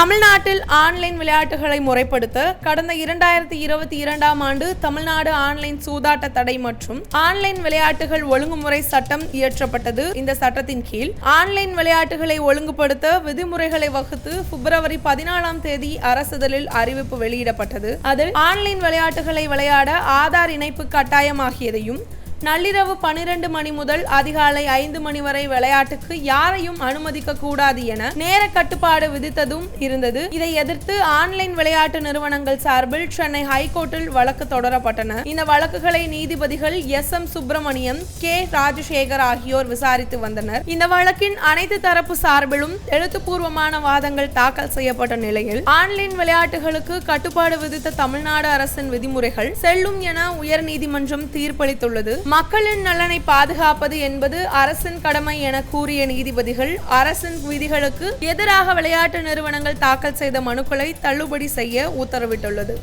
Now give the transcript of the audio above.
தமிழ்நாட்டில் ஆன்லைன் விளையாட்டுகளை முறைப்படுத்த கடந்த இரண்டாயிரத்தி இருபத்தி இரண்டாம் ஆண்டு தமிழ்நாடு ஆன்லைன் சூதாட்ட தடை மற்றும் ஆன்லைன் விளையாட்டுகள் ஒழுங்குமுறை சட்டம் இயற்றப்பட்டது. இந்த சட்டத்தின் கீழ் ஆன்லைன் விளையாட்டுகளை ஒழுங்குபடுத்த விதிமுறைகளை வகுத்து பிப்ரவரி பதினாலாம் தேதி அரசிதழில் அறிவிப்பு வெளியிடப்பட்டது. அதில் ஆன்லைன் விளையாட்டுகளை விளையாட ஆதார் இணைப்பு கட்டாயமாகியதையும் நள்ளிரவு பனிரெண்டு மணி முதல் அதிகாலை ஐந்து மணி வரை விளையாட்டுக்கு யாரையும் அனுமதிக்க கூடாது என நேர கட்டுப்பாடு விதித்ததும் இருந்தது. இதை எதிர்த்து ஆன்லைன் விளையாட்டு நிறுவனங்கள் சார்பில் சென்னை ஹைகோர்ட்டில் வழக்கு தொடரப்பட்டன. இந்த வழக்குகளை நீதிபதிகள் S. M. Subramaniam K. Rajasekar ஆகியோர் விசாரித்து வந்தனர். இந்த வழக்கின் அனைத்து தரப்பு சார்பிலும் எழுத்துப்பூர்வமான வாதங்கள் தாக்கல் செய்யப்பட்ட நிலையில் ஆன்லைன் விளையாட்டுகளுக்கு கட்டுப்பாடு விதித்த தமிழ்நாடு அரசின் விதிமுறைகள் செல்லும் என உயர்நீதிமன்றம் தீர்ப்பளித்துள்ளது. மக்களின் நலனை பாதுகாப்பது என்பது அரசின் கடமை என கூறிய நீதிபதிகள் அரசின் விதிகளுக்கு எதிராக விளையாட்டு நிறுவனங்கள் தாக்கல் செய்த மனுக்களை தள்ளுபடி செய்ய உத்தரவிட்டுள்ளது.